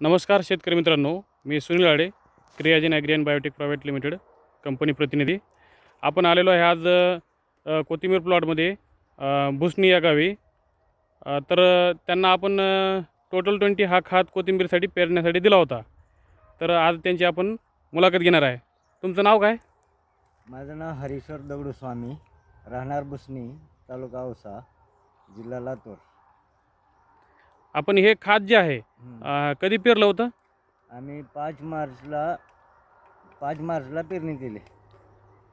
नमस्कार शेतकरी मित्रांनो मी Sunil Ade Kriyajan Agrian and biotech private limited company प्रतिनिधी. आपण आलेलो आहे आज कोथिंबीर प्लॉटमध्ये भुसणी या गावी. तर त्यांना आपण टोटल ट्वेंटी हा खात कोथिंबीरसाठी पेरण्यासाठी दिला होता. तर आज त्यांची आपण मुलाखत घेणार आहे. तुमचं नाव काय? माझं नाव हरीश्वर दगडूस्वामी राहणार भुसणी तालुका औसा जिल्हा लातूर. आपण हे खात जे आहे हम्म. अ, कधी पेरलं होतं? आम्ही पाच मार्चला पाच मार्चला पेरणी केली.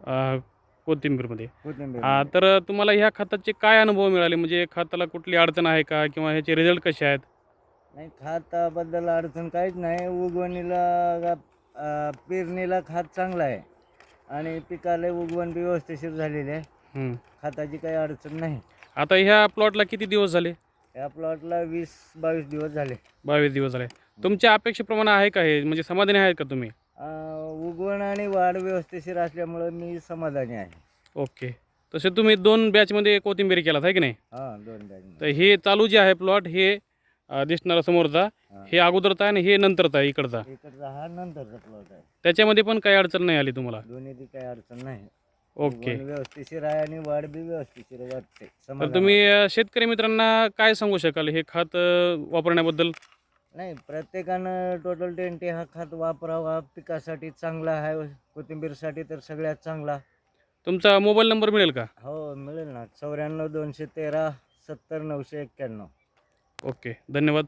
अ, कोथिंबीरमध्ये. कोथिंबीर. तर तुम्हाला ह्या खताचे काय अनुभव मिळाले? म्हणजे खताला कुठली अडचण आहे का? किंवा ह्याचे रिझल्ट कसे आहेत? नाही खाताबद्दल अडचण काहीच नाही. उगवणीला अं, पेरणीला खात चांगलं आहे. आणि पिकाला उगवण बी व्यवस्थिशीर झालेली आहे. हं. खाताची काही अडचण नाही. आता ह्या प्लॉटला किती दिवस झाले? या प्लॉटला वीस बावीस दिवस झाले. बावीस दिवस झाले. तुमच्या अपेक्षेप्रमाणे आहे का हे? म्हणजे समाधानी आहेत का तुम्ही? अं, उगवण आणि वाढ व्यवस्थिशीर असल्यामुळं मी समाधानी आहे. ओके. तसे तुम्ही दोन बॅचमध्ये कोथिंबीर केलात आहे की नाही? हां दोन बॅग तर हे चालू जे आहे प्लॉट हे अं, दिसणारा समोरचा हां. अगोदरचा आणि हे नंतरचा आहे इकडचा. इकडचा हा नंतरचा प्लॉट आहे. त्याच्यामध्ये पण काही अडचण नाही आली तुम्हाला? दोन्ही काही अडचण नाही. ओके. व्यवस्थिशीर आहे आणि वाढ बी व्यवस्थिशीर वाटते तर समाधान तुम्ही अं, शेतकरी मित्रांना काय सांगू शकाल? हे खात अं, वापरण्याबद्दल? वाटते. नाही प्रत्येकानं टोटल टेंटी हा खात वापरावा. पिकासाठी चांगला आहे. कोथिंबीरसाठी तर सगळ्यात चांगला. तुमचा मोबाईल नंबर मिळेल का? हो मिळेल ना. चौऱ्याण्णव दोनशे तेरा सत्तर नऊशे एक्क्याण्णव. ओके. धन्यवाद.